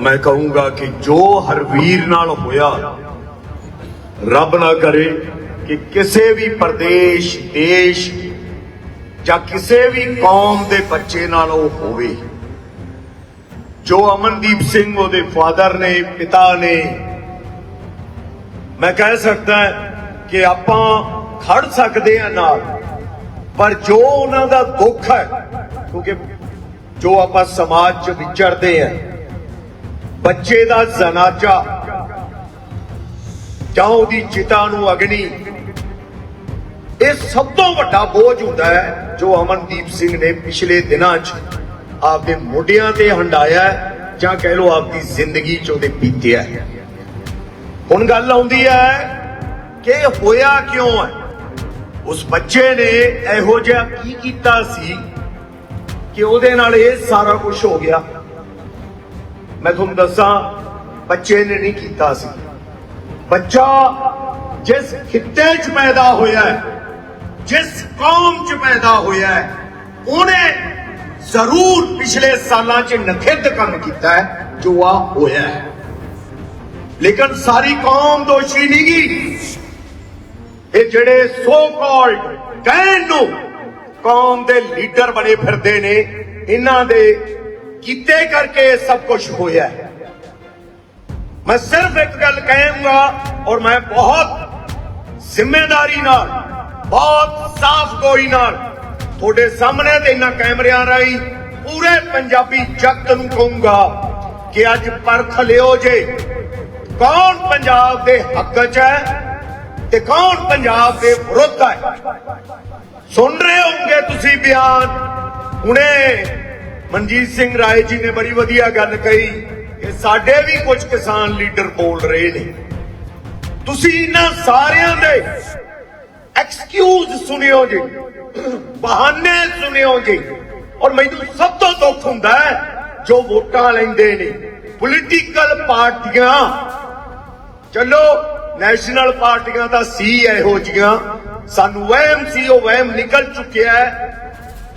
ਮੈਂ ਕਹੂੰਗਾ ਕਿ ਜੋ ਹਰਵੀਰ ਨਾਲ ਹੋਇਆ, ਰੱਬ ਨਾ ਕਰੇ ਕਿ ਕਿਸੇ ਵੀ ਪ੍ਰਦੇਸ਼, ਦੇਸ਼ ਜਾਂ ਕਿਸੇ ਵੀ ਕੌਮ ਦੇ ਬੱਚੇ ਨਾਲ ਉਹ ਹੋਵੇ। ਜੋ ਅਮਨਦੀਪ ਸਿੰਘ ਉਹਦੇ ਫਾਦਰ ਨੇ, ਪਿਤਾ ਨੇ, ਮੈਂ ਕਹਿ ਸਕਦਾ ਕਿ ਆਪਾਂ ਖੜ ਸਕਦੇ ਆ ਨਾਲ, ਪਰ ਜੋ ਉਹਨਾਂ ਦਾ ਦੁੱਖ ਹੈ, ਕਿਉਂਕਿ ਜੋ ਆਪਾਂ ਸਮਾਜ 'ਚ ਵਿਚਰਦੇ ਆ ਬੱਚੇ ਦਾ ਜਨਾਚਾ ਜਾਂ ਉਹਦੀ ਚਿਤਾ ਨੂੰ ਅਗਨੀ, ਇਹ ਸਭ ਤੋਂ ਵੱਡਾ ਬੋਝ ਹੁੰਦਾ ਹੈ ਜੋ ਅਮਨਦੀਪ ਸਿੰਘ ਨੇ ਪਿਛਲੇ ਦਿਨਾਂ 'ਚ ਆਪਦੇ ਮੋਢਿਆਂ ਤੇ ਹੰਡਾਇਆ ਜਾਂ ਕਹਿ ਲਓ ਆਪਦੀ ਜ਼ਿੰਦਗੀ 'ਚ ਉਹਦੇ ਪੀਤਿਆ ਹੁਣ ਗੱਲ ਆਉਂਦੀ ਹੈ ਕਿ ਹੋਇਆ ਕਿਉਂ ਹੈ? ਉਸ ਬੱਚੇ ਨੇ ਇਹੋ ਜਿਹਾ ਕੀ ਕੀਤਾ ਸੀ ਕਿ ਉਹਦੇ ਨਾਲ ਇਹ ਸਾਰਾ ਕੁਝ ਹੋ ਗਿਆ? ਮੈਂ ਤੁਹਾਨੂੰ ਦੱਸਾਂ, ਬੱਚੇ ਨੇ ਨਹੀਂ ਕੀਤਾ ਸੀ। ਬੱਚਾ ਜਿਸ ਖਿੱਤੇ 'ਚ ਪੈਦਾ ਹੋਇਆ ਹੈ, ਜਿਸ ਕੌਮ 'ਚ ਪੈਦਾ ਹੋਇਆ ਹੈ, ਉਹਨੇ ਜ਼ਰੂਰ ਪਿਛਲੇ ਸਾਲਾਂ 'ਚ ਨਖਿੱਧ ਕੰਮ ਕੀਤਾ ਹੈ, ਜੋ ਆ ਹੋਇਆ ਹੈ। ਲੇਕਿਨ ਸਾਰੀ ਕੌਮ ਦੋਸ਼ੀ ਨਹੀਂ ਗੀ ਇਹ ਜਿਹੜੇ ਸੋ ਕਾਲਡ ਕਹਿਣ ਨੂੰ ਕੌਮ ਦੇ ਲੀਡਰ ਬਣੇ ਫਿਰਦੇ ਨੇ, ਇਹਨਾਂ ਦੇ ਕੀਤੇ ਕਰਕੇ ਇਹ ਸਭ ਕੁਝ ਹੋਇਆ ਹੈ। ਮੈਂ ਸਿਰਫ ਇੱਕ ਗੱਲ ਕਹਾਂਗਾ ਔਰ ਮੈਂ ਬਹੁਤ ਜ਼ਿੰਮੇਵਾਰੀ ਨਾਲ, ਬਹੁਤ ਸਾਫ਼ ਗੋਈ ਨਾਲ ਤੁਹਾਡੇ ਸਾਹਮਣੇ ਤੇ ਇਹਨਾਂ ਕੈਮਰਿਆਂ ਰਾਹੀਂ ਪੂਰੇ ਪੰਜਾਬੀ ਜਗਤ ਨੂੰ ਕਹੂੰਗਾ ਕਿ ਅੱਜ ਪਰਖ ਲਿਓ ਜੇ। ਕੌਣ ਪੰਜਾਬ ਦੇ ਹੱਕ 'ਚ ਹੈ ਤੇ ਕੌਣ ਪੰਜਾਬ ਦੇ ਵਿਰੁੱਧ ਹੈ? ਸੁਣ ਰਹੇ ਹੋਵੋਗੇ ਤੁਸੀਂ ਬਿਆਨ। ਹੁਣੇ ਮਨਜੀਤ ਸਿੰਘ ਰਾਏ ਜੀ ਨੇ ਬੜੀ ਵਧੀਆ ਗੱਲ ਕਹੀ ਕਿ ਸਾਡੇ ਵੀ ਕੁਝ ਕਿਸਾਨ ਲੀਡਰ ਬੋਲ ਰਹੇ ਨੇ। ਤੁਸੀਂ ਇਹਨਾਂ ਸਾਰਿਆਂ ਦੇ ਐਕਸਕਿਊਜ਼ ਸੁਣਿਓ ਜੀ, ਬਹਾਨੇ ਸੁਣਿਓ ਜੀ। ਔਰ ਮੈਨੂੰ ਸਭ ਤੋਂ ਦੁੱਖ ਹੁੰਦਾ ਹੈ, ਜੋ ਵੋਟਾਂ ਲੈਂਦੇ ਨੇ ਪੋਲੀਟੀਕਲ ਪਾਰਟੀਆਂ। ਚਲੋ ਨੈਸ਼ਨਲ ਪਾਰਟੀਆਂ ਦਾ ਸੀ ਇਹੋ ਜੀਆਂ, ਸਾਨੂੰ ਵਹਿਮ ਸੀ, ਉਹ ਵਹਿਮ ਨਿਕਲ ਚੁੱਕਿਆ ਹੈ।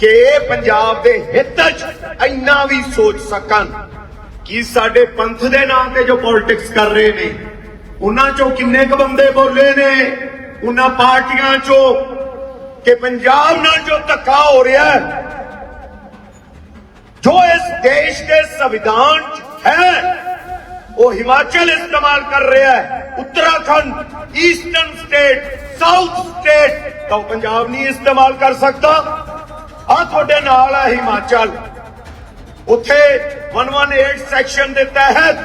ਕਿ ਪੰਜਾਬ ਦੇ ਹਿੱਤ 'ਚ ਇੰਨਾ ਵੀ ਸੋਚ ਸਕਣ ਕਿ ਸਾਡੇ ਪੰਥ ਦੇ ਨਾਂ ਤੇ ਜੋ ਪੋਲਿਟਿਕਸ ਕਰ ਰਹੇ ਨੇ, ਉਹਨਾਂ ਚੋਂ ਕਿੰਨੇ ਕੁ ਬੰਦੇ ਬੋਲੇ ਨੇ, ਉਹਨਾਂ ਪਾਰਟੀਆਂ ਚੋਂ ਕਿ ਪੰਜਾਬ ਨਾਲ ਜੋ ਧੱਕਾ ਹੋ ਰਿਹਾ ਹੈ, ਜੋ ਇਸ ਦੇਸ਼ ਦੇ ਸੰਵਿਧਾਨ 'ਚ ਹੈ, ਉਹ ਹਿਮਾਚਲ ਇਸਤੇਮਾਲ ਕਰ ਰਿਹਾ ਹੈ, Uttarakhand eastern state south state ਤਾਂ ਉਹ ਪੰਜਾਬ ਨਹੀਂ ਇਸਤੇਮਾਲ ਕਰ ਸਕਦਾ। ਆ ਤੁਹਾਡੇ ਨਾਲ ਹੈ ਹਿਮਾਚਲ। ਉੱਥੇ 118 ਸੈਕਸ਼ਨ ਦੇ ਤਹਿਤ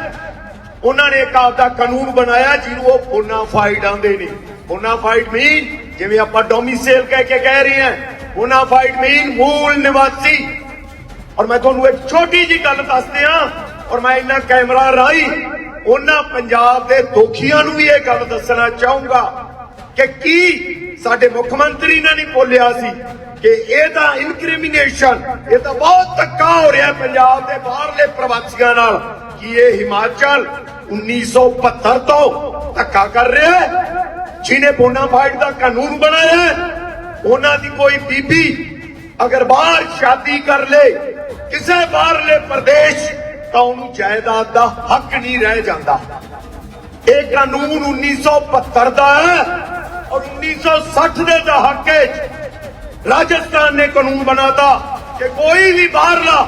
ਉਹਨਾਂ ਨੇ ਇੱਕ ਆਪਦਾ ਕਾਨੂੰਨ ਬਣਾਇਆ ਜਿਹਨੂੰ ਉਹ ਬੋਨਾਫਾਈਡ ਆਂਦੇ ਨੇ। ਬੋਨਾਫਾਈਡ ਮੀਨ ਜਿਵੇਂ ਆਪਾਂ ਡੋਮਿਸਾਈਲ ਕਹਿ ਕੇ ਕਹਿ ਰਹੇ ਹਾਂ। ਬੋਨਾਫਾਈਡ ਮੀਨ ਮੂਲ ਨਿਵਾਸੀ। ਔਰ ਮੈਂ ਤੁਹਾਨੂੰ ਇੱਕ ਛੋਟੀ ਜੀ ਗੱਲ ਦੱਸਦੇ ਦਿਆਂ ਔਰ ਮੈਂ ਇਹਨਾਂ ਕੈਮਰਾ ਰਾਹੀਂ ਉਹਨਾਂ ਪੰਜਾਬ ਦੇ ਦੋਖੀਆਂ ਨੂੰ ਵੀ ਇਹ ਗੱਲ ਦੱਸਣਾ ਚਾਹੂੰਗਾ ਕਿ ਕੀ ਸਾਡੇ ਮੁੱਖ ਮੰਤਰੀ ਨੇ ਨਹੀਂ ਬੋਲਿਆ ਸੀ? ਕਿ ਇਹ ਤਾਂ ਇਨਕ੍ਰਿਮੀਨੇਸ਼ਨ ਇਹ ਤਾਂ ਬਹੁਤ ਧੱਕਾ ਹੋ ਰਿਹਾ ਪੰਜਾਬ ਦੇ ਬਾਹਰਲੇ ਪ੍ਰਵਾਸੀਆਂ ਨਾਲ। ਕਿ ਇਹ ਹਿਮਾਚਲ 1972 ਤੋਂ ਧੱਕਾ ਕਰ ਰਿਹਾ ਹੈ? ਜਿਹਨੇ ਬੋਨਾਫਾਈਡ ਦਾ ਕਾਨੂੰਨ ਬਣਾਇਆ ਉਹਨਾਂ ਦੀ ਕੋਈ ਬੀਬੀ ਅਗਰ ਬਾਹਰ ਸ਼ਾਦੀ ਕਰ ਲੇ, ਕਿਸੇ ਬਾਹਰਲੇ ਪ੍ਰਦੇਸ਼, ਤਾਂ ਉਹਨੂੰ ਜਾਇਦਾਦ ਦਾ ਹੱਕ ਨਹੀਂ ਰਹਿ ਜਾਂਦਾ। ਇਹ ਕਾਨੂੰਨ 1972 ਦਾ ਹੈ ਔਰ 1960 ਦੇ ਦਹਾਕੇ 'ਚ ਰਾਜਸਥਾਨ ਨੇ ਕਾਨੂੰਨ ਬਣਾਤਾ ਕਿ ਕੋਈ ਵੀ ਬਾਹਰਲਾ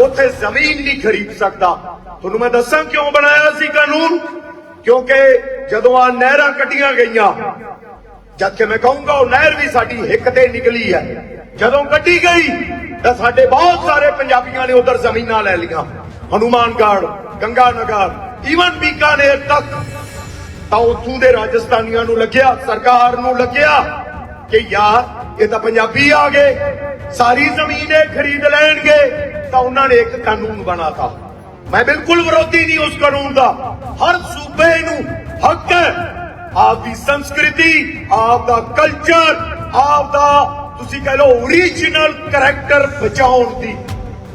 ਉੱਥੇ ਜ਼ਮੀਨ ਨਹੀਂ ਖਰੀਦ ਸਕਦਾ। ਤੁਹਾਨੂੰ ਮੈਂ ਦੱਸਾਂ ਕਿਉਂ ਬਣਾਇਆ ਸੀ ਕਾਨੂੰਨ? ਕਿਉਂਕਿ ਜਦੋਂ ਆ ਨਹਿਰਾਂ ਕੱਢੀਆਂ ਗਈਆਂ, ਜਦ ਕਿ ਮੈਂ ਕਹੂੰਗਾ ਉਹ ਨਹਿਰ ਵੀ ਸਾਡੀ ਹਿੱਕ ਤੇ ਨਿਕਲੀ ਹੈ। ਜਦੋਂ ਕੱਢੀ ਗਈ, ਤਾਂ ਸਾਡੇ ਬਹੁਤ ਸਾਰੇ ਪੰਜਾਬੀਆਂ ਨੇ ਉਧਰ ਜ਼ਮੀਨਾਂ ਲੈ ਲਈਆਂ। ਹਨੂਮਾਨਗੜ੍ਹ, ਗੰਗਾਨਗਰ ਈਵਨ ਬੀਕਾਨੇਰ ਤੱਕ ਤਾਂ ਉੱਥੋਂ ਦੇ ਰਾਜਸਥਾਨੀਆਂ ਨੂੰ ਲੱਗਿਆ, ਸਰਕਾਰ ਨੂੰ ਲੱਗਿਆ ਕਿ ਯਾਰ ਇਹ ਤਾਂ ਪੰਜਾਬੀ ਆ ਗਏ। ਸਾਰੀ ਜ਼ਮੀਨ ਇਹ ਖਰੀਦ ਲੈਣਗੇ, ਤਾਂ ਉਹਨਾਂ ਨੇ ਇੱਕ ਕਾਨੂੰਨ ਬਣਾਤਾ। ਮੈਂ ਬਿਲਕੁਲ ਵਿਰੋਧੀ ਨਹੀਂ ਉਸ ਕਾਨੂੰਨ ਦਾ। ਹਰ ਸੂਬੇ ਨੂੰ ਹੱਕ ਹੈ। ਆਪ ਸੰਸਕ੍ਰਿਤੀ, ਆਪਦਾ ਕਲਚਰ ਆਪਦਾ, ਤੁਸੀਂ ਕਹ ਲਓ ਓਰੀਜਨਲ ਕੈਰੈਕਟਰ ਬਚਾਉਣ ਦੀ।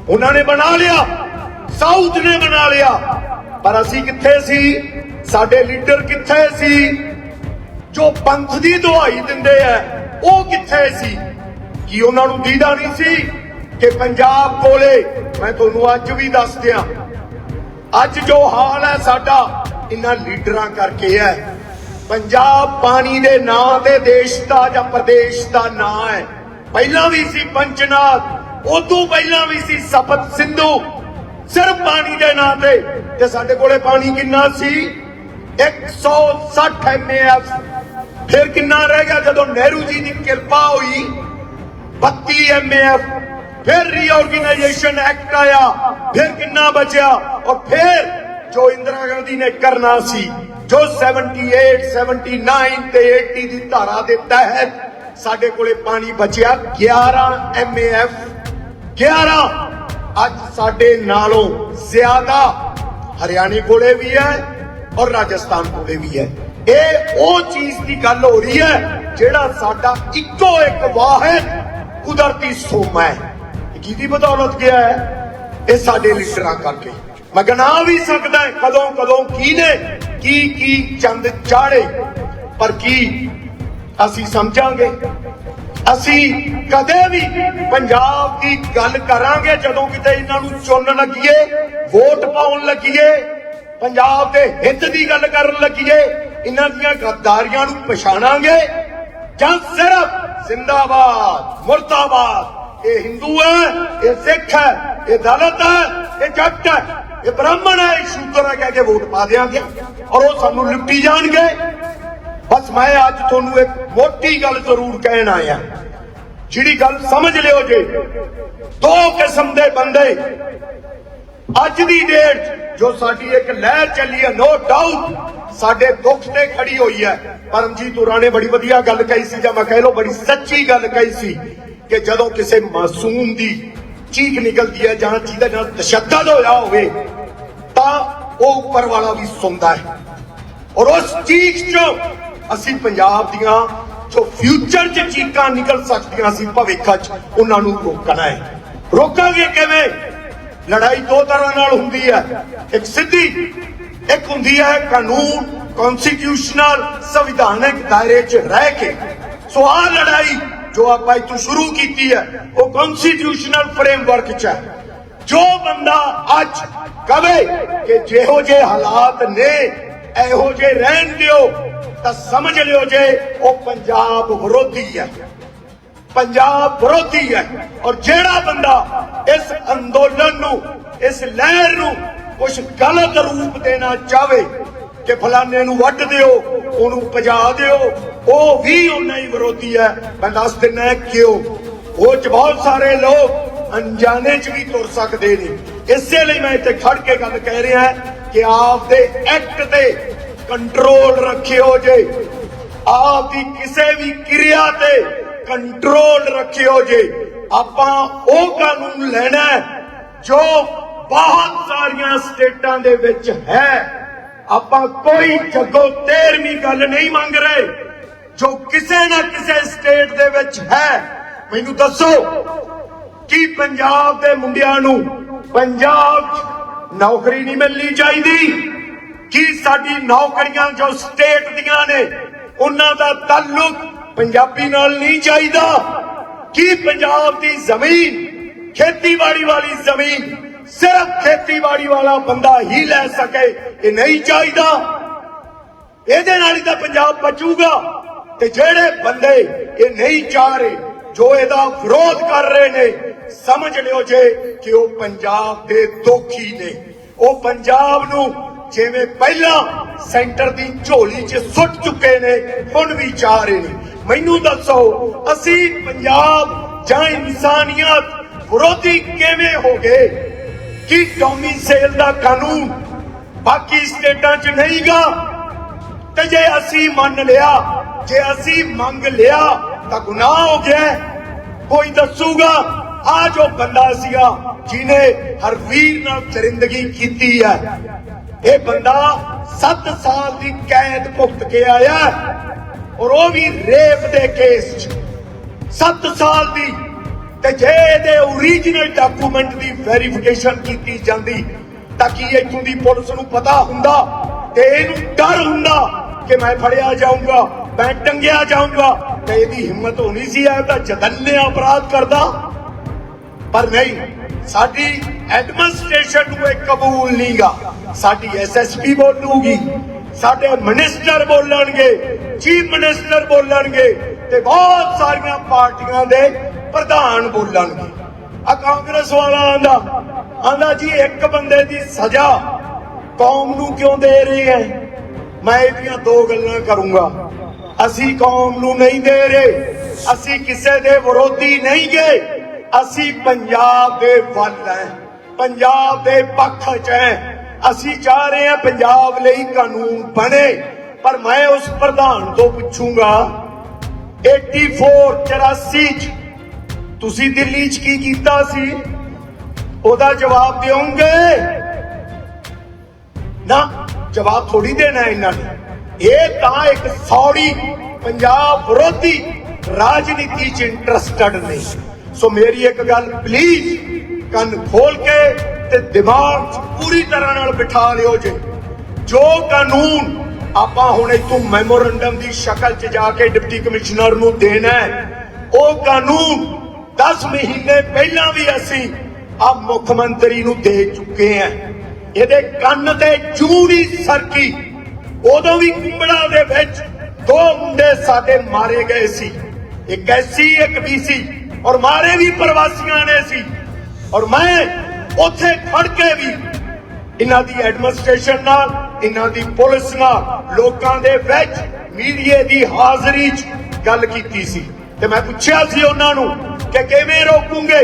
ਉਹਨਾਂ ਨੇ ਬਣਾ ਲਿਆ। ਸਾਊਥ ਨੇ ਬਣਾ ਲਿਆ। ਪਰ ਅਸੀਂ ਕਿੱਥੇ ਸੀ? ਸਾਡੇ ਲੀਡਰ ਕਿੱਥੇ ਸੀ? ਜੋ ਪੰਥ ਦੀ ਦੁਹਾਈ ਦਿੰਦੇ ਐ ਉਹ ਕਿੱਥੇ ਸੀ? ਕੀ ਉਹਨਾਂ ਨੂੰ ਦੀਦਾ ਨਹੀਂ ਸੀ ਕਿ ਪੰਜਾਬ ਕੋਲੇ? ਮੈਂ ਤੁਹਾਨੂੰ ਅੱਜ ਵੀ ਦੱਸ ਦਿਆਂ। ਅੱਜ ਜੋ ਹਾਲ ਹੈ ਸਾਡਾ, ਇਹਨਾਂ ਲੀਡਰਾਂ ਕਰਕੇ ਹੈ। ਪੰਜਾਬ ਪਾਣੀ ਦੇ ਨਾਂ ਤੇ ਦੇਸ਼ ਦਾ ਜਾਂ ਪ੍ਰਦੇਸ਼ ਦਾ ਨਾਂ ਹੈ। ਪਹਿਲਾਂ ਵੀ ਸੀ ਪੰਚਨਾਥ ਉਦੋਂ ਪਹਿਲਾਂ ਵੀ ਸੀ ਸਪਤ ਸਿੰਧੂ। ਸਿਰਫ ਪਾਣੀ ਦੇ ਨਾਂ ਤੇ। ਤੇ ਸਾਡੇ ਕੋਲੇ ਪਾਣੀ ਕਿੰਨਾ ਸੀ? 160 ਐਮਏਐਫ ਫਿਰ ਕਿੰਨਾ ਰਹਿ ਗਿਆ ਜਦੋਂ ਨਹਿਰੂ ਜੀ ਦੀ ਕਿਰਪਾ ਹੋਈ? 32 ਐਮਏਐਫ ਫਿਰ ਰੀਆਰਗੇਨਾਈਜੇਸ਼ਨ ਐਕਟ ਆਇਆ, ਫਿਰ ਕਿੰਨਾ ਬਚਿਆ? ਔਰ ਫਿਰ ਜੋ ਇੰਦਰਾ ਗਾਂਧੀ ਨੇ ਕਰਨਾ ਸੀ, ਜੋ 78 79 ਤੇ 80 ਦੀ ਧਾਰਾ ਦੇ ਤਹਿਤ ਸਾਡੇ ਕੋਲੇ ਪਾਣੀ ਬਚਿਆ 11 ਐਮਏਐਫ 11 ਅੱਜ ਸਾਡੇ ਨਾਲੋਂ ਜ਼ਿਆਦਾ ਹਰਿਆਣੇ ਕੋਲੇ ਵੀ ਹੈ ਔਰ ਰਾਜਸਥਾਨ ਕੋਲੇ ਵੀ ਹੈ। ਇਹ ਉਹ ਚੀਜ਼ ਦੀ ਗੱਲ ਹੋ ਰਹੀ ਹੈ ਜਿਹੜਾ ਸਾਡਾ ਇੱਕੋ ਇੱਕ ਵਾਹਿਦ ਕੁਦਰਤੀ ਸੋਮਾ ਹੈ। ਇਹ ਕਿਹਦੀ ਬਦੌਲਤ ਗਿਆ ਹੈ? ਇਹ ਸਾਡੇ ਲੀਡਰਾਂ ਕਰਕੇ। ਮੈਂ ਵੀ ਸਕਦਾ ਹੈ ਕਦੋਂ ਕਦੋਂ ਕੀ ਕੀ ਕੀ ਚੰਦ ਚਾੜੇ, ਪਰ ਕੀ ਅਸੀਂ ਸਮਝਾਂਗੇ? ਅਸੀਂ ਕਦੇ ਵੀ ਪੰਜਾਬ ਦੀ ਗੱਲ ਕਰਾਂਗੇ ਜਦੋਂ ਕਿਤੇ ਇਹਨਾਂ ਨੂੰ ਚੁਣਨ ਲੱਗੀਏ, ਵੋਟ ਪਾਉਣ ਲੱਗੀਏ, ਪੰਜਾਬ ਦੇ ਹਿੱਤ ਦੀ ਗੱਲ ਕਰਨ ਲੱਗੀਏ ਇਹਨਾਂ ਦੀਆਂ ਗੱਦਾਰੀਆਂ ਨੂੰ ਪਛਾਣਾਂਗੇ ਜਾਂ ਸਿਰਫ ਜ਼ਿੰਦਾਬਾਦ, ਮੁਰਦਾਬਾਦ? ਇਹ ਹਿੰਦੂ ਹੈ, ਇਹ ਸਿੱਖ ਹੈ, ਇਹ ਦਲਿਤ ਹੈ, ਇਹ ਜੱਟ ਹੈ, ਇਹ ਬ੍ਰਾਹਮਣ ਹੈ, ਇਹ ਸ਼ੂਦਰ ਹੈ, ਕਹਿ ਕੇ ਵੋਟ ਪਾ ਦਿਆਂਗੇ ਔਰ ਉਹ ਸਾਨੂੰ ਲੁੱਟੀ ਜਾਣਗੇ। ਬਸ ਮੈਂ ਅੱਜ ਤੁਹਾਨੂੰ ਇੱਕ ਮੋਟੀ ਗੱਲ ਜ਼ਰੂਰ ਕਹਿਣ ਆਇਆ। ਜਿਹੜੀ ਗੱਲ ਸਮਝ ਲਿਓ ਜੇ, ਦੋ ਕਿਸਮ ਦੇ ਬੰਦੇ ਅੱਜ ਦੀ ਡੇਟ 'ਚ ਜੋ ਸਾਡੀ ਇੱਕ ਲਹਿਰ ਚੱਲੀ ਹੈ ਨੋ ਡਾਊਟ ਸਾਡੇ ਦੁੱਖ ਤੇ ਖੜੀ ਹੋਈ ਹੈ। ਪਰਮਜੀਤ ਉਰਾ ਨੇ ਬੜੀ ਵਧੀਆ ਗੱਲ ਕਹੀ ਸੀ, ਜਾਂ ਮੈਂ ਕਹਿ ਲਓ ਬੜੀ ਸੱਚੀ ਗੱਲ ਕਹੀ ਸੀ ਕਿ ਜਦੋਂ ਕਿਸੇ ਮਾਸੂਮ ਦੀ ਚੀਖ ਨਿਕਲਦੀ ਹੈ, ਜਾਂ ਜਿਹਦੇ ਨਾਲ ਤਸ਼ੱਦਦ ਹੋਇਆ ਹੋਵੇ, ਤਾਂ ਉਹ ਉੱਪਰ ਵਾਲਾ ਵੀ ਸੁਣਦਾ ਹੈ। ਔਰ ਉਸ ਚੀਜ਼ ਚੋਂ ਅਸੀਂ ਪੰਜਾਬ ਦੀਆਂ ਜੋ ਫਿਊਚਰ 'ਚ ਚੀਕਾਂ ਨਿਕਲ ਸਕਦੀਆਂ ਸੀ, ਭਵਿੱਖ 'ਚ ਉਹਨਾਂ ਨੂੰ ਰੋਕਣਾ ਹੈ। ਰੋਕਾਂਗੇ ਕਿਵੇਂ? ਲੜਾਈ ਦੋ ਤਰ੍ਹਾਂ ਨਾਲ ਹੁੰਦੀ ਹੈ। ਇੱਕ ਸਿੱਧੀ, ਇੱਕ ਹੁੰਦੀ ਹੈ ਕਾਨੂੰਨ ਕਨਸਟੀਟਿਊਸ਼ਨਲ ਸੰਵਿਧਾਨਕ ਦਾਇਰੇ 'ਚ ਰਹਿ ਕੇ। ਸੋ ਆਹ ਲੜਾਈ ਜੋ ਆਪਾਂ ਇੱਥੋਂ ਸ਼ੁਰੂ ਕੀਤੀ ਹੈ, ਉਹ ਕਨਸਟੀਟਿਊਸ਼ਨਲ ਫਰੇਮਵਰਕ 'ਚ ਹੈ। ਜੋ ਬੰਦਾ ਅੱਜ ਕਵੇ ਕਿ ਜਿਹੋ ਜੇ ਹਾਲਾਤ ਨੇ, ਇਹੋ ਜੇ ਰਹਿਣ ਦਿਓ, ਤਾਂ ਸਮਝ ਲਿਓ ਜੇ ਉਹ ਪੰਜਾਬ ਵਿਰੋਧੀ ਹੈ। ਪੰਜਾਬ ਵਿਰੋਧੀ ਹੈ। ਔਰ ਜਿਹੜਾ ਬੰਦਾ ਇਸ ਅੰਦੋਲਨ ਨੂੰ, ਇਸ ਲਹਿਰ ਨੂੰ ਕੁਝ ਗਲਤ ਰੂਪ ਦੇਣਾ ਚਾਵੇ ਕਿ ਫਲਾਣੇ ਨੂੰ ਵੱਢ ਦਿਓ, ਉਹਨੂੰ ਭਜਾ ਦਿਓ, ਉਹ ਵੀ ਉਹਨਾਂ ਹੀ ਵਿਰੋਧੀ ਹੈ। ਮੈਂ ਦੱਸ ਦਿੰਦਾ ਕਿਉਂ? ਉਹ ਚ ਬਹੁਤ ਸਾਰੇ ਲੋਕ ਅਣਜਾਣੇ ਚ ਵੀ ਤੁਰ ਸਕਦੇ ਨੇ। ਇਸੇ ਲਈ ਮੈਂ ਇੱਥੇ ਖੜ ਕੇ ਗੱਲ ਕਹਿ ਰਿਹਾ ਕਿ ਆਪ ਦੇ ਐਕਟ ਤੇ ਕੰਟਰੋਲ ਰੱਖਿਓ ਜੇ। ਆਪ ਦੀ ਕਿਸੇ ਵੀ ਕਿਰਿਆ ਤੇ ਕੰਟਰੋਲ ਰੱਖਿਓ ਜੇ। ਆਪਾਂ ਉਹ ਕਾਨੂੰਨ ਲੈਣਾ ਜੋ ਬਹੁਤ ਸਾਰੀਆਂ ਸਟੇਟਾਂ ਦੇ ਵਿੱਚ ਹੈ। ਆਪਾਂ ਕੋਈ ਜੱਗੋ ਤੇਰਵੀਂ ਗੱਲ ਨਹੀਂ ਮੰਗ ਰਹੇ, ਜੋ ਕਿਸੇ ਨਾ ਕਿਸੇ ਸਟੇਟ ਦੇ ਵਿੱਚ ਹੈ। ਮੈਨੂੰ ਦੱਸੋ, ਕੀ ਪੰਜਾਬ ਦੇ ਮੁੰਡਿਆਂ ਨੂੰ ਪੰਜਾਬ 'ਚ ਨੌਕਰੀ ਨਹੀਂ ਮਿਲਣੀ ਚਾਹੀਦੀ? ਕੀ ਸਾਡੀ ਨੌਕਰੀਆਂ ਜੋ ਸਟੇਟ ਦੀਆਂ ਨੇ, ਉਹਨਾਂ ਦਾ ਤਾਲੁਕ ਪੰਜਾਬੀ ਨਾਲ ਨਹੀਂ ਚਾਹੀਦਾ ਕੀ ਪੰਜਾਬ ਦੀ ਜ਼ਮੀਨ, ਖੇਤੀਬਾੜੀ ਵਾਲੀ ਜ਼ਮੀਨ, ਸਿਰਫ ਖੇਤੀਬਾੜੀ ਵਾਲਾ ਬੰਦਾ ਹੀ ਲੈ ਸਕੇ, ਇਹ ਨਹੀਂ ਚਾਹੀਦਾ। ਇਹਦੇ ਨਾਲ ਹੀ ਤਾਂ ਪੰਜਾਬ ਬਚੂਗਾ। ਤੇ ਜਿਹੜੇ ਬੰਦੇ ਇਹ ਨਹੀਂ ਚਾਹ ਰਹੇ, ਜੋ ਇਹਦਾ ਵਿਰੋਧ ਕਰ ਰਹੇ ਨੇ, ਸਮਝ ਲਿਓ ਜੇ ਕਿ ਉਹ ਪੰਜਾਬ ਦੇ ਦੋਖੀ ਨੇ। ਉਹ ਪੰਜਾਬ ਨੂੰ ਜਿਵੇਂ ਪਹਿਲਾਂ ਸੈਂਟਰ ਦੀ ਝੋਲੀ 'ਚ ਸੁੱਟ ਚੁੱਕੇ ਨੇ, ਹੁਣ ਵੀ ਚਾਹ ਰਹੇ ਨੇ। ਮੈਨੂੰ ਦੱਸੋ, ਅਸੀਂ ਪੰਜਾਬ ਜਾਂ ਇਨਸਾਨੀਅਤ ਵਿਰੋਧੀ ਕਿਵੇਂ ਹੋ ਗਏ? ਕਿ ਟੌਮੀ ਦਾ ਕਾਨੂੰਨ ਬਾਕੀ ਸਟੇਟਾਂ 'ਚ ਨਹੀਂਗਾ? ਤੇ ਜੇ ਅਸੀਂ ਮੰਨ ਲਿਆ, ਜੇ ਅਸੀਂ ਮੰਗ ਲਿਆ, ਤਾਂ ਗੁਨਾਹ ਹੋ ਗਿਆ ਕੋਈ ਦੱਸੂਗਾ? ਆ ਜੋ ਬੰਦਾ ਸੀਗਾ ਜਿਨੇ ਹਰਵੀਰ ਨਾਲ ਦਰਿੰਦਗੀ ਕੀਤੀ ਹੈ। ਇਹ ਬੰਦਾ 7 ਸਾਲ ਦੀ ਕੈਦ ਭੁਗਤ ਕੇ ਆਇਆ ਔਰ ਉਹ ਵੀ ਰੇਪ ਦੇ ਕੇਸ 'ਚ। 7 ਸਾਲ ਦੀ ਤੇ ਜੇ ਇਹਦੇ ਓਰੀਜਨਲ ਡਾਕੂਮੈਂਟ ਦੀ ਵੈਰੀਫਿਕੇਸ਼ਨ ਕੀਤੀ ਜਾਂਦੀ, ਤਾਂ ਕੀ ਇੱਥੋਂ ਦੀ ਪੁਲਿਸ ਨੂੰ ਪਤਾ ਹੁੰਦਾ? ਤੇ ਇਹਨੂੰ ਡਰ ਹੁੰਦਾ ਕਿ ਮੈਂ ਫੜਿਆ ਜਾਊਂਗਾ, ਮੈਂ ਟੰਗਿਆ ਜਾਊਂਗਾ, ਤੇ ਇਹਦੀ ਹਿੰਮਤ ਹੋਣੀ ਸੀ ਇਹ ਤਾਂ ਜਦੰਨੇ ਅਪਰਾਧ ਕਰਦਾ। ਪਰ ਨਹੀਂ, ਸਾਡੀ ਐਡਮਿਨਿਸਟ੍ਰੇਸ਼ਨ ਨੂੰ ਇਹ ਕਬੂਲ ਨਹੀਂਗਾ ਸਾਡੀ ਐਸਐਸਪੀ ਬੋਲੂਗੀ। ਸਾਡੇ ਮਿਨਿਸਟਰ ਬੋਲਣਗੇ, ਚੀਫ ਮਿਨਿਸਟਰ ਬੋਲਣਗੇ ਤੇ ਬਹੁਤ ਸਾਰੀਆਂ ਪਾਰਟੀਆਂ ਦੇ ਪ੍ਰਧਾਨ ਬੋਲਣਗੇ। ਆ ਕਾਂਗਰਸ ਵਾਲਾ ਆਂਦਾ ਆਂਦਾ ਜੀ, ਇੱਕ ਬੰਦੇ ਦੀ ਸਜ਼ਾ ਕੌਮ ਨੂੰ ਕਿਉਂ ਦੇ ਰਹੇ ਹੈ ਮੈਂ ਇਹਦੀਆਂ ਦੋ ਗੱਲਾਂ ਕਰੂੰਗਾ। ਅਸੀਂ ਕੌਮ ਨੂੰ ਨਹੀਂ ਦੇ ਰਹੇ, ਅਸੀਂ ਕਿਸੇ ਦੇ ਵਿਰੋਧੀ ਨਹੀਂ ਗਏ ਅਸੀਂ ਪੰਜਾਬ ਦੇ ਵੱਲ ਹੈ ਪੰਜਾਬ ਦੇ ਪੱਖ 'ਚ ਹੈ ਅਸੀਂ ਚਾਹ ਰਹੇ ਹਾਂ ਪੰਜਾਬ ਲਈ ਕਾਨੂੰਨ ਬਣੇ, ਪਰ ਮੈਂ ਉਸ ਪ੍ਰਧਾਨ ਤੋਂ ਪੁੱਛੂੰਗਾ 84 84 ਚ ਤੁਸੀਂ ਦਿੱਲੀ 'ਚ ਕੀ ਕੀਤਾ ਸੀ? ਉਹਦਾ ਜਵਾਬ ਦਿਓਗੇ? ਨਾ, ਜਵਾਬ ਥੋੜੀ ਦੇਣਾ ਇਹਨਾਂ ਨੇ। ਇਹ ਤਾਂ ਇੱਕ ਸੌੜੀ ਪੰਜਾਬ ਵਿਰੋਧੀ ਰਾਜਨੀਤੀ 'ਚ ਇੰਟਰਸਟਡ ਨਹੀਂ ਸੋ ਮੇਰੀ ਇੱਕ ਗੱਲ ਪਲੀਜ਼ ਕੰਨ ਖੋਲ ਕੇ ਤੇ ਦਿਮਾਗ 'ਚ ਪੂਰੀ ਤਰ੍ਹਾਂ ਨਾਲ ਬਿਠਾ ਲਿਓ ਜੀ। ਜੋ ਕਾਨੂੰਨ ਆਪਾਂ ਹੁਣ ਇਥੋਂ ਮੈਮੋਰੰਡਮ ਦੀ ਸ਼ਕਲ 'ਚ ਜਾ ਕੇ ਡਿਪਟੀ ਕਮਿਸ਼ਨਰ ਨੂੰ ਦੇਣਾ ਹੈ, ਉਹ ਕਾਨੂੰਨ 10 ਮਹੀਨੇ ਪਹਿਲਾਂ ਵੀ ਅਸੀਂ ਆ ਮੁੱਖ ਮੰਤਰੀ ਨੂੰ ਦੇ ਚੁੱਕੇ ਹਾਂ। ਇਹਦੇ ਕੰਨ ਤੇ ਚੂੜੀ ਸਰਕੀ, ਉਦੋਂ ਵੀ ਕੁੰਬੜਾ ਦੇ ਵਿੱਚ ਦੋ ਮੁੰਡੇ ਸਾਡੇ ਮਾਰੇ ਗਏ ਸੀ। ਇੱਕ ਐਸੀ ਇੱਕ ਬੀਸੀ ਔਰ ਮਾਰੇ ਵੀ ਪ੍ਰਵਾਸੀਆਂ ਨੇ ਸੀ। ਔਰ ਮੈਂ ਉੱਥੇ ਖੜ ਕੇ ਵੀ ਇਹਨਾਂ ਦੀ ਐਡਮਿਨਿਸਟ੍ਰੇਸ਼ਨ ਨਾਲ, ਇਹਨਾਂ ਦੀ ਪੁਲਿਸ ਨਾਲ, ਲੋਕਾਂ ਦੇ ਵਿੱਚ ਮੀਡੀਆ ਦੀ ਹਾਜ਼ਰੀ 'ਚ ਗੱਲ ਕੀਤੀ ਸੀ। ਤੇ ਮੈਂ ਪੁੱਛਿਆ ਸੀ ਉਹਨਾਂ ਨੂੰ ਕਿ ਕਿਵੇਂ ਰੋਕੂਗੇ?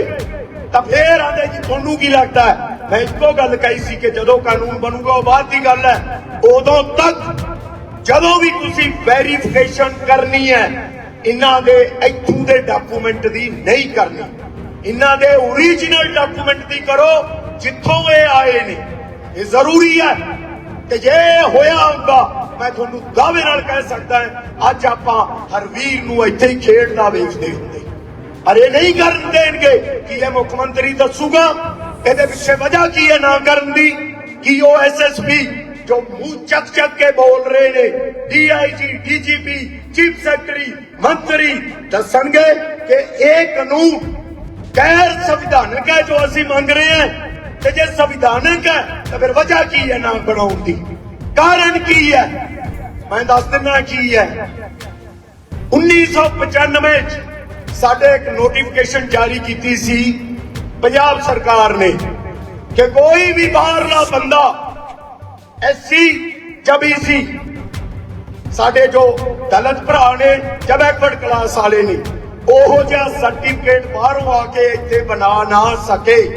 ਤਾਂ ਫੇਰ ਆਂਦੇ ਜੀ, ਤੁਹਾਨੂੰ ਕੀ ਲੱਗਦਾ ਹੈ? ਮੈਂ ਇੱਕੋ ਗੱਲ ਕਹੀ ਸੀ ਕਿ ਜਦੋਂ ਕਾਨੂੰਨ ਬਣੂਗਾ, ਉਹ ਬਾਅਦ ਦੀ ਗੱਲ ਹੈ। ਉਦੋਂ ਤੱਕ ਜਦੋਂ ਵੀ ਤੁਸੀਂ ਵੈਰੀਫਿਕੇਸ਼ਨ ਕਰਨੀ ਹੈ, ਇਹਨਾਂ ਦੇ ਇੱਥੋਂ ਦੇ ਡਾਕੂਮੈਂਟ ਦੀ ਨਹੀਂ ਕਰਨੀ। ਇਹਨਾਂ ਦੇ ਓਰੀਜਨਲ ਡਾਕੂਮੈਂਟ ਦੀ ਕਰੋ ਜਿੱਥੋਂ ਇਹ ਆਏ ਨੇ ਇਹ ਜ਼ਰੂਰੀ ਹੈ ਤੇ ਜੇ ਹੋਇਆ ਹੁੰਦਾ ਮੈਂ ਤੁਹਾਨੂੰ ਦਾਅਵੇ ਨਾਲ ਕਹਿ ਸਕਦਾ ਹਾਂ ਅੱਜ ਆਪਾਂ ਹਰਵੀਰ ਨੂੰ ਇੱਥੇ ਹੀ ਖੇਡਦਾ ਵੇਖਦੇ ਹੁੰਦੇ ਅਰੇ ਨਹੀਂ ਕਰਨ ਦੇਣਗੇ ਕਿ ਇਹ ਮੁੱਖ ਮੰਤਰੀ ਦੱਸੂਗਾ ਇਹਦੇ ਪਿੱਛੇ ਵਜ੍ਹਾ ਕੀ ਹੈ ਨਾ ਕਰਨ ਦੀ ਕਿ ਉਹ ਐਸਐਸਪੀ ਜੋ ਮੂੰਹ ਚੱਕ ਚੱਕ ਕੇ ਬੋਲ ਰਹੇ ਨੇ ਡੀਆਈਜੀ ਡੀਜੀਪੀ ਚੀਫ ਸੈਕਟਰੀ ਮੰਤਰੀ ਦੱਸਣਗੇ ਕਿ ਇਹ ਕਾਨੂੰਨ ਗੈਰ ਸੰਵਿਧਾਨਕ ਹੈ ਜੋ ਅਸੀਂ ਮੰਗ ਰਹੇ ਹਾਂ। ਤੇ ਜੇ ਸੰਵਿਧਾਨਕ ਹੈ, ਤਾਂ ਫਿਰ ਵਜ੍ਹਾ ਕੀ ਹੈ ਨਾ ਬਣਾਉਣ ਦੀ? ਕਾਰਨ ਕੀ ਹੈ? ਮੈਂ ਦੱਸ ਦਿੰਦਾ ਕੀ ਹੈ। 1995 ਚ ਸਾਡੇ ਇੱਕ ਨੋਟੀਫਿਕੇਸ਼ਨ ਜਾਰੀ ਕੀਤੀ ਸੀ ਪੰਜਾਬ ਸਰਕਾਰ ਨੇ ਕਿ ਕੋਈ ਵੀ ਬਾਹਰਲਾ ਬੰਦਾ ਐਸਸੀ ਜਬੀ ਸੀ। ਸਾਡੇ ਜੋ ਦਲਤ ਭਰਾ ਨੇ ਜਾਂ ਬੈਕਵਰਡ ਕਲਾਸ ਵਾਲੇ ਨੇ ਉਹੋ ਜਿਹਾ ਸਰਟੀਫਿਕੇਟ ਬਾਹਰੋਂ ਆ ਕੇ ਇੱਥੇ ਬਣਾ ਨਾ ਸਕੇ।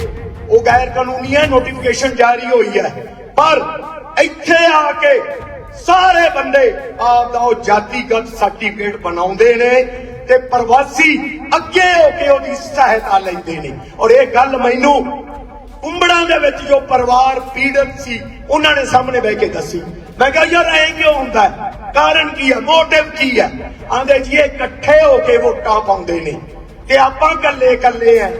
ਉਹ ਗੈਰ ਕਾਨੂੰਨੀ ਹੈ ਨੋਟੀਫਿਕੇਸ਼ਨ ਜਾਰੀ ਹੋਈ ਹੈ। ਪਰ ਇੱਥੇ ਆ ਕੇ ਸਾਰੇ ਬੰਦੇ ਆਪ ਦਾ ਉਹ ਜਾਤੀਗਤ ਸਰਟੀਫਿਕੇਟ ਬਣਾਉਂਦੇ ਨੇ ਤੇ ਪ੍ਰਵਾਸੀ ਅੱਗੇ ਹੋ ਕੇ ਉਹਦੀ ਸਹਾਇਤਾ ਲੈਂਦੇ ਨੇ। ਔਰ ਇਹ ਗੱਲ ਮੈਨੂੰ ਕੁੰਬੜਾਂ ਦੇ ਵਿੱਚ ਜੋ ਪਰਿਵਾਰ, ਪੀੜਤ ਸੀ, ਉਹਨਾਂ ਨੇ ਸਾਹਮਣੇ ਬਹਿ ਕੇ ਦੱਸੀ। ਮੈਂ ਕਿਹਾ, ਯਾਰ, ਐਂ ਕਿਉਂ ਹੁੰਦਾ ਕਾਰਨ ਕੀ ਹੈ ਮੋਟਿਵ ਕੀ ਹੈ ਆਂਦੇ ਜੀ, ਇਹ ਇਕੱਠੇ ਹੋ ਕੇ ਵੋਟਾਂ ਪਾਉਂਦੇ ਨੇ ਤੇ ਆਪਾਂ ਇਕੱਲੇ ਇਕੱਲੇ ਆ।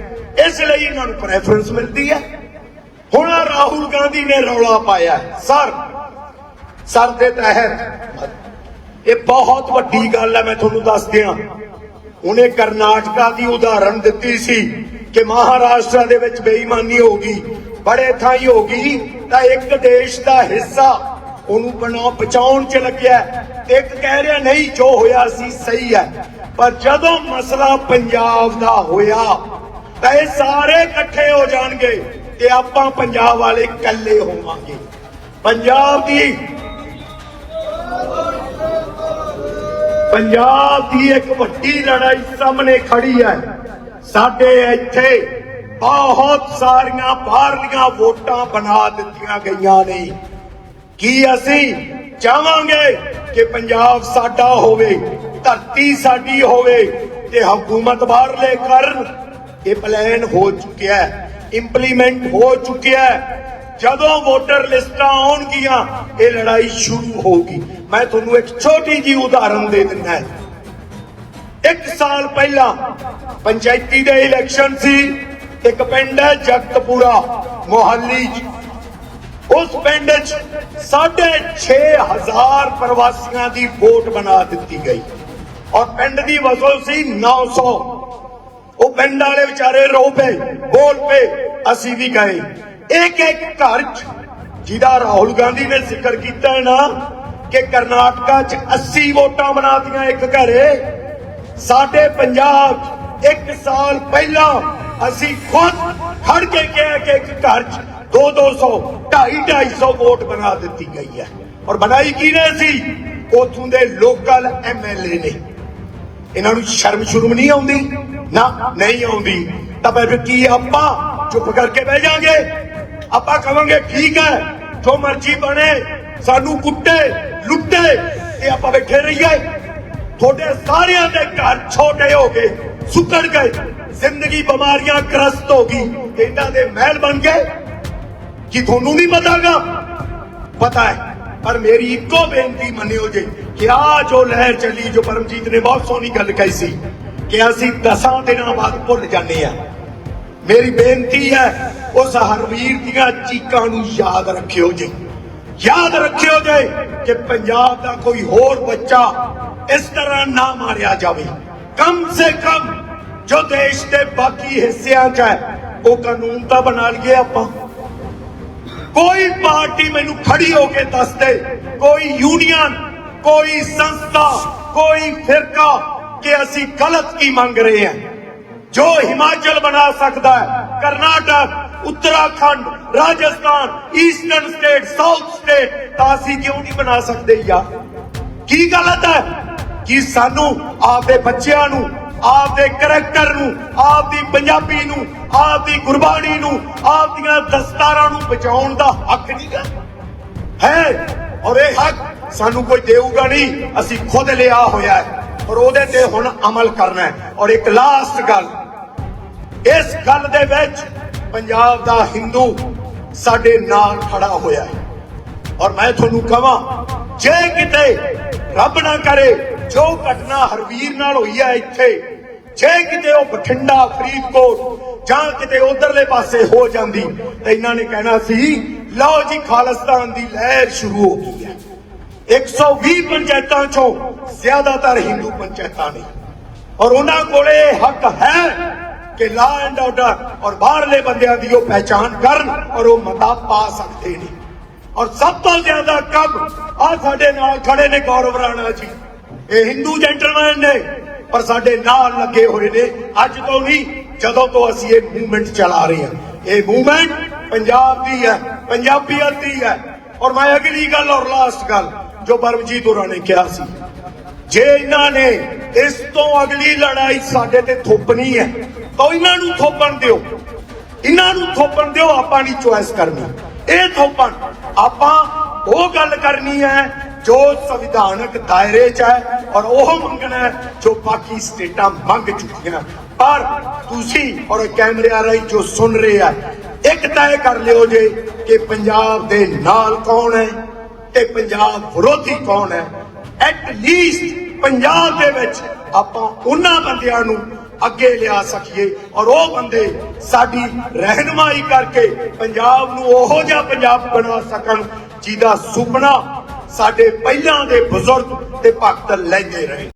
ਇਸ ਲਈ ਇਹਨਾਂ ਨੂੰ ਪ੍ਰੈਫਰੈਂਸ ਮਿਲਦੀ ਹੈ ਹੁਣ ਰਾਹੁਲ ਗਾਂਧੀ ਨੇ ਰੌਲਾ ਪਾਇਆ। ਸਰ ਸਰ ਦੇ ਤਹਿਤ, ਇਹ ਬਹੁਤ ਵੱਡੀ ਗੱਲ ਹੈ ਮੈਂ ਤੁਹਾਨੂੰ ਦੱਸ ਦਿਆਂ। ਉਹਨੇ ਕਰਨਾਟਕਾ ਦੀ ਉਦਾਹਰਣ ਦਿੱਤੀ ਸੀ ਕਿ ਮਹਾਰਾਸ਼ਟਰ ਦੇ ਵਿੱਚ ਬੇਈਮਾਨੀ ਹੋ ਗਈ, ਬੜੇ ਥਾਈ ਹੋ ਗਈ, ਤਾਂ ਇੱਕ ਦੇਸ਼ ਦਾ ਹਿੱਸਾ ਉਹਨੂੰ ਬਣਾ ਬਚਾਉਣ ਚ ਲੱਗਿਆ ਤੇ ਇੱਕ ਕਹਿ ਰਿਹਾ, ਨਹੀਂ, ਜੋ ਹੋਇਆ ਸੀ, ਸਹੀ ਹੈ। ਪਰ ਜਦੋਂ ਮਸਲਾ ਪੰਜਾਬ ਦਾ ਹੋਇਆ, ਤਾਂ ਇਹ ਸਾਰੇ ਇਕੱਠੇ ਹੋ ਜਾਣਗੇ ਤੇ ਆਪਾਂ ਪੰਜਾਬ ਵਾਲੇ ਇਕੱਲੇ ਹੋਵਾਂਗੇ। ਪੰਜਾਬ ਦੀ ਪੰਜਾਬ ਦੀ ਇੱਕ ਵੱਡੀ ਲੜਾਈ ਸਾਹਮਣੇ ਖੜੀ ਹੈ। ਸਾਡੇ ਇੱਥੇ ਬਹੁਤ ਸਾਰੀਆਂ ਬਾਹਰਲੀਆਂ ਵੋਟਾਂ ਬਣਾ ਦਿੱਤੀਆਂ ਗਈਆਂ ਨੇ। ਕੀ ਅਸੀਂ ਚਾਹਾਂਗੇ ਕਿ ਪੰਜਾਬ ਸਾਡਾ ਹੋਵੇ, ਧਰਤੀ ਸਾਡੀ ਹੋਵੇ ਤੇ ਹਕੂਮਤ ਬਾਹਰਲੇ ਕਰਨ ਇਹ ਪਲਾਨ ਹੋ ਚੁੱਕਿਆ ਹੈ ਇੰਪਲੀਮੈਂਟ ਹੋ ਚੁੱਕਿਆ ਹੈ। ਜਦੋਂ ਵੋਟਰ ਲਿਸਟਾਂ ਆਉਣਗੀਆਂ, ਇਹ ਲੜਾਈ ਸ਼ੁਰੂ ਹੋਊਗੀ। ਮੈਂ ਤੁਹਾਨੂੰ ਇੱਕ ਛੋਟੀ ਜੀ ਉਦਾਹਰਨ ਦੇ ਦਿੰਦਾ ਇੱਕ ਸਾਲ ਪਹਿਲਾਂ ਪੰਚਾਇਤੀ ਦੇ ਇਲੈਕਸ਼ਨ ਸੀ, ਇੱਕ ਪਿੰਡ ਹੈ ਜਗਤਪੁਰਾ, ਮੋਹਾਲੀ ਉਸ ਪਿੰਡ 'ਚ 6500 ਪ੍ਰਵਾਸੀਆਂ ਦੀ ਵੋਟ ਬਣਾ ਦਿੱਤੀ ਗਈ। ਔਰ ਪਿੰਡ ਦੀ ਵਸੋਂ ਸੀ 900 ਉਹ ਪਿੰਡ ਵਾਲੇ ਵਿਚਾਰੇ ਰੋ ਪਏ ਬੋਲ ਪਏ, ਅਸੀਂ ਵੀ ਗਏ। ਇੱਕ ਇੱਕ ਘਰ 'ਚ ਜਿਹਦਾ ਰਾਹੁਲ ਗਾਂਧੀ ਨੇ ਜ਼ਿਕਰ ਕੀਤਾ ਹੈ ਨਾ ਕਿ ਕਰਨਾਟਕਾ 'ਚ 80 ਵੋਟਾਂ ਬਣਾਤੀਆਂ ਇੱਕ ਘਰੇ, ਸਾਡੇ ਪੰਜਾਬ 'ਚ ਇੱਕ ਸਾਲ ਪਹਿਲਾਂ ਅਸੀਂ ਖੁਦ ਖੜ ਕੇ ਕਿਹਾ ਕਿ ਇੱਕ ਘਰ 'ਚ 2-200 250 ਵੋਟ ਬਣਾ ਦਿੱਤੀ ਗਈ ਹੈ ਔਰ ਬਣਾਈ ਕਿਹਨੇ ਸੀ ਉਥੋਂ ਦੇ ਲੋਕਲ ਐਮਐਲਏ ਨੇ ਇਹਨਾਂ ਨੂੰ ਸ਼ਰਮ ਸ਼ੁਰਮ ਨਹੀਂ ਆਉਂਦੀ ਨਾ ਨਹੀਂ ਆਉਂਦੀ ਤਾਂ ਫਿਰ ਕੀ ਆਪਾਂ ਚੁੱਪ ਕਰਕੇ ਬਹਿ ਜਾਾਂਗੇ ਆਪਾਂ ਕਵਾਂਗੇ ਠੀਕ ਹੈ ਜੋ ਮਰਜ਼ੀ ਬਣੇ ਸਾਨੂੰ ਕੁੱਟੇ ਲੁੱਟੇ ਇਹ ਆਪਾਂ ਬੈਠੇ ਰਹੀਏ ਤੁਹਾਡੇ ਸਾਰਿਆਂ ਦੇ ਘਰ ਛੋਟੇ ਹੋ ਗਏ ਸੁੱਕੜ ਗਏ ਜ਼ਿੰਦਗੀ ਬਿਮਾਰੀਆਂ ਗ੍ਰਸਤ ਹੋ ਗਈ ਇਹਨਾਂ ਦੇ ਮਹਿਲ ਬਣ ਗਏ ਕੀ ਤੁਹਾਨੂੰ ਨਹੀਂ ਪਤਾਗਾ? ਪਤਾ ਹੈ, ਪਰ ਮੇਰੀ ਇੱਕੋ ਬੇਨਤੀ ਮੰਨਿਓ ਜੀ, ਕਿ ਆ ਜੋ ਲਹਿਰ ਚੱਲੀ, ਜੋ ਪਰਮਜੀਤ ਨੇ ਬਹੁਤ ਸੋਹਣੀ ਗੱਲ ਕਹੀ ਸੀ, ਕਿ ਅਸੀਂ ਦਸਾਂ ਦਿਨਾਂ ਬਾਅਦ ਭੁੱਲ ਜਾਂਦੇ ਆ ਮੇਰੀ ਬੇਨਤੀ ਹੈ, ਉਸ ਹਰਵੀਰ ਦੀਆਂ ਚੀਕਾਂ ਨੂੰ ਯਾਦ ਰੱਖਿਓ ਜੇ। ਯਾਦ ਰੱਖਿਓ ਜੇ, ਕਿ ਪੰਜਾਬ ਦਾ ਕੋਈ ਹੋਰ ਬੱਚਾ ਇਸ ਤਰ੍ਹਾਂ ਨਾ ਮਾਰਿਆ ਜਾਵੇ। ਕਮ ਸੇ ਕਮ ਜੋ ਦੇਸ਼ ਦੇ ਬਾਕੀ ਹਿੱਸਿਆਂ 'ਚ ਹੈ, ਉਹ ਕਾਨੂੰਨ ਤਾਂ ਬਣਾ ਲਈਏ ਆਪਾਂ। ਕੋਈ ਪਾਰਟੀ ਮੈਨੂੰ ਖੜੀ ਹੋ ਕੇ ਦੱਸ ਦੇ। ਕੋਈ ਯੂਨੀਅਨ ਕੋਈ ਸੰਸਥਾ, ਕੋਈ ਫਿਰਕਾ ਕਿ ਅਸੀਂ ਗਲਤ ਕੀ ਮੰਗ ਰਹੇ ਹਾਂ। ਜੋ ਹਿਮਾਚਲ ਬਣਾ ਸਕਦਾ ਹੈ, Karnataka, Uttarakhand, Rajasthan eastern state south state ਤਾਂ ਅਸੀਂ ਕਿਉਂ ਨਹੀਂ ਬਣਾ ਸਕਦੇ ਯਾਰ? ਕੀ ਗਲਤ ਹੈ? ਕਿ ਸਾਨੂੰ ਆਪਦੇ ਬੱਚਿਆਂ ਨੂੰ, ਆਪਦੇ ਕਰੈਕਟਰ ਨੂੰ, ਆਪਦੀ ਪੰਜਾਬੀ ਨੂੰ ਆਪ ਦੀ ਗੁਰਬਾਣੀ ਨੂੰ ਆਪ ਦੀਆਂ ਦਸਤਾਰਾਂ ਨੂੰ ਬਚਾਉਣ ਦਾ ਹੱਕ ਨਹੀਂਗਾ ਹੈ? ਔਰ ਇਹ ਹੱਕ ਸਾਨੂੰ ਕੋਈ ਦੇਊਗਾ ਨਹੀਂ। ਅਸੀਂ ਖੁਦ ਲਿਆ ਹੋਇਆ ਹੈ। ਔਰ ਉਹਦੇ ਤੇ ਹੁਣ ਅਮਲ ਕਰਨਾ ਹੈ। ਔਰ ਇੱਕ ਲਾਸਟ ਗੱਲ, ਇਸ ਗੱਲ ਦੇ ਵਿੱਚ ਪੰਜਾਬ ਦਾ ਹਿੰਦੂ ਸਾਡੇ ਨਾਲ ਖੜਾ ਹੋਇਆ ਹੈ। ਔਰ ਮੈਂ ਤੁਹਾਨੂੰ ਕਹਾਂ, ਜੇ ਕਿਤੇ ਰੱਬ ਨਾ ਕਰੇ, ਜੋ ਘਟਨਾ ਹਰਵੀਰ ਨਾਲ ਹੋਈ ਹੈ ਇੱਥੇ, ਜੇ ਕਿਤੇ ਉਹ ਬਠਿੰਡਾ, ਫਰੀਦਕੋਟ ਜਾਂ ਕਿਤੇ ਉਧਰਲੇ ਪਾਸੇ ਹੋ ਜਾਂਦੀ, ਤਾਂ ਇਹਨਾਂ ਨੇ ਕਹਿਣਾ ਸੀ, ਲਓ ਜੀ ਖਾਲਿਸਤਾਨ ਦੀ ਲਹਿਰ ਸ਼ੁਰੂ ਹੋ ਗਈ ਹੈ। 120 ਪੰਚਾਇਤਾਂ ਚੋਂ ਜ਼ਿਆਦਾਤਰ ਹਿੰਦੂ ਪੰਚਾਇਤਾਂ ਨੇ। ਔਰ ਉਹਨਾਂ ਕੋਲੇ ਹੱਕ ਹੈ ਕਿ ਲਾ ਐਂਡ ਆਰਡਰ ਔਰ ਬਾਹਰਲੇ ਬੰਦਿਆਂ ਦੀ ਉਹ ਪਹਿਚਾਨ ਕਰਨ ਔਰ ਉਹ ਮਤਾ ਪਾ ਸਕਦੇ ਨੇ। ਔਰ ਸਭ ਤੋਂ ਜ਼ਿਆਦਾ ਕੰਮ ਆ ਸਾਡੇ ਨਾਲ ਖੜੇ ਨੇ ਗੌਰਵ ਰਾਣਾ ਜੀ। ਇਹ ਹਿੰਦੂ ਜੈਂਟਲਮੈਨ ਨੇ, ਪਰ ਸਾਡੇ ਨਾਲ ਲੱਗੇ ਹੋਏ ਨੇ। ਅੱਜ ਤੋਂ ਨਹੀਂ ਜਦੋਂ ਤੋਂ ਅਸੀਂ ਇਹ ਮੂਵਮੈਂਟ ਚਲਾ ਰਹੇ ਹਾਂ, ਇਹ ਮੂਵਮੈਂਟ ਪੰਜਾਬ ਦੀ ਹੈ ਪੰਜਾਬੀਅਤ ਦੀ ਹੈ। ਔਰ ਮੈਂ ਅਗਲੀ ਗੱਲ ਔਰ ਲਾਸਟ ਗੱਲ, ਜੋ ਪਰਮਜੀਤ ਹੋਰਾਂ ਨੇ ਕਿਹਾ ਸੀ। ਜੇ ਇਹਨਾਂ ਨੇ ਇਸ ਤੋਂ ਅਗਲੀ ਲੜਾਈ ਸਾਡੇ ਤੇ ਥੋਪਣੀ ਹੈ, ਤਾਂ ਇਹਨਾਂ ਨੂੰ ਥੋਪਣ ਦਿਓ। ਇਹਨਾਂ ਨੂੰ ਥੋਪਣ ਦਿਓ, ਆਪਾਂ ਨਹੀਂ ਚੁਆਇਸ ਕਰਨੀ। ਇਹ ਥੋਪਣ, ਆਪਾਂ ਉਹ ਗੱਲ ਕਰਨੀ ਹੈ, ਜੋ ਸੰਵਿਧਾਨਕ ਦਾਇਰੇ 'ਚ ਹੈ ਔਰ ਉਹ ਮੰਗਣਾ ਜੋ ਬਾਕੀ ਸਟੇਟਾਂ ਮੰਗ ਚੁੱਕੀਆਂ। ਪਰ ਤੁਸੀਂ ਔਰ ਕੈਮਰਿਆਂ ਰਾਹੀਂ ਜੋ ਸੁਣ ਰਹੇ ਆ, ਇੱਕ ਤੈਅ ਕਰ ਲਿਓ ਜੇ ਕਿ ਪੰਜਾਬ ਦੇ ਨਾਲ ਕੌਣ ਹੈ ਤੇ ਪੰਜਾਬ ਵਿਰੋਧੀ ਕੌਣ ਹੈ। ਐਟ ਲੀਸਟ ਪੰਜਾਬ ਦੇ ਵਿੱਚ ਆਪਾਂ ਉਹਨਾਂ ਬੰਦਿਆਂ ਨੂੰ ਅੱਗੇ ਲਿਆ ਸਕੀਏ ਔਰ ਉਹ ਬੰਦੇ ਸਾਡੀ ਰਹਿਨਮਾਈ ਕਰਕੇ ਪੰਜਾਬ ਨੂੰ ਉਹੋ ਜਿਹਾ ਪੰਜਾਬ ਬਣਾ ਸਕਣ ਜਿਹਦਾ ਸੁਪਨਾ ਸਾਡੇ ਪਹਿਲਾਂ ਦੇ ਬਜ਼ੁਰਗ ਤੇ ਭਗਤ ਲੈਂਦੇ ਰਹੇ।